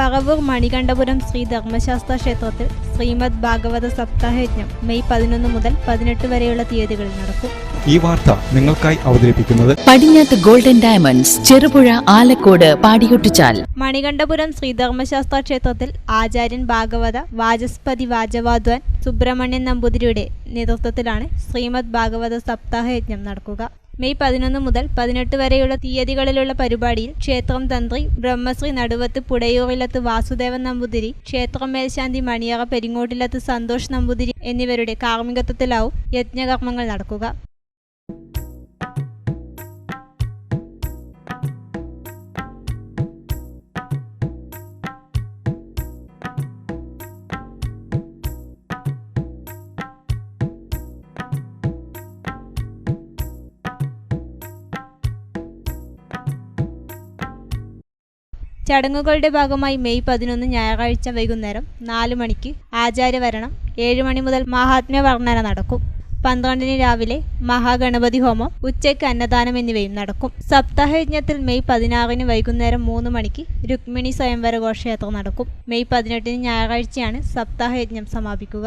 പറവൂർ മണികണ്ഠപുരം ശ്രീ ധർമ്മശാസ്ത്ര ക്ഷേത്രത്തിൽ ശ്രീമദ് ഭാഗവത സപ്താഹയജ്ഞം മെയ് പതിനൊന്ന് മുതൽ പതിനെട്ട് വരെയുള്ള തീയതികളിൽ നടക്കും. ഈ വാർത്ത നിങ്ങൾക്കായി അവതരിപ്പിക്കുന്നത് പടിഞ്ഞാത്ത് ഗോൾഡൻ ഡയമണ്ട്സ് ചെറുപുഴ ആലക്കോട് പാടിയൊട്ടിച്ചാൽ. മണികണ്ഠപുരം ശ്രീ ധർമ്മശാസ്ത്ര ക്ഷേത്രത്തിൽ ആചാര്യൻ ഭാഗവത വാചസ്പതി വാജവാദ്വാൻ സുബ്രഹ്മണ്യൻ നമ്പൂതിരിയുടെ നേതൃത്വത്തിലാണ് ശ്രീമദ് ഭാഗവത സപ്താഹയജ്ഞം നടക്കുക. മെയ് പതിനൊന്ന് മുതൽ പതിനെട്ട് വരെയുള്ള തീയതികളിലുള്ള പരിപാടിയിൽ ക്ഷേത്രം തന്ത്രി ബ്രഹ്മശ്രീ നടുവത്ത് പുടയൂറിലത്ത് വാസുദേവൻ നമ്പൂതിരി ക്ഷേത്രം മേൽശാന്തി മണിയറ പെരിങ്ങോട്ടിലത്ത് സന്തോഷ് നമ്പൂതിരി എന്നിവരുടെ കാർമ്മികത്വത്തിലാവും യജ്ഞകർമ്മങ്ങൾ നടക്കുക. ചടങ്ങുകളുടെ ഭാഗമായി മെയ് പതിനൊന്ന് ഞായറാഴ്ച വൈകുന്നേരം നാല് മണിക്ക് ആചാര്യവരണം ഏഴ് മണി മുതൽ മഹാത്മ്യ വർണന നടക്കും. പന്ത്രണ്ടിന് രാവിലെ മഹാഗണപതി ഹോമം ഉച്ചയ്ക്ക് അന്നദാനം എന്നിവയും നടക്കും. സപ്താഹയജ്ഞത്തിൽ മെയ് പതിനാറിന് വൈകുന്നേരം മൂന്ന് മണിക്ക് രുക്മിണി സ്വയംവര ഘോഷയാത്ര നടക്കും. മെയ് പതിനെട്ടിന് ഞായറാഴ്ചയാണ് സപ്താഹയജ്ഞം സമാപിക്കുക.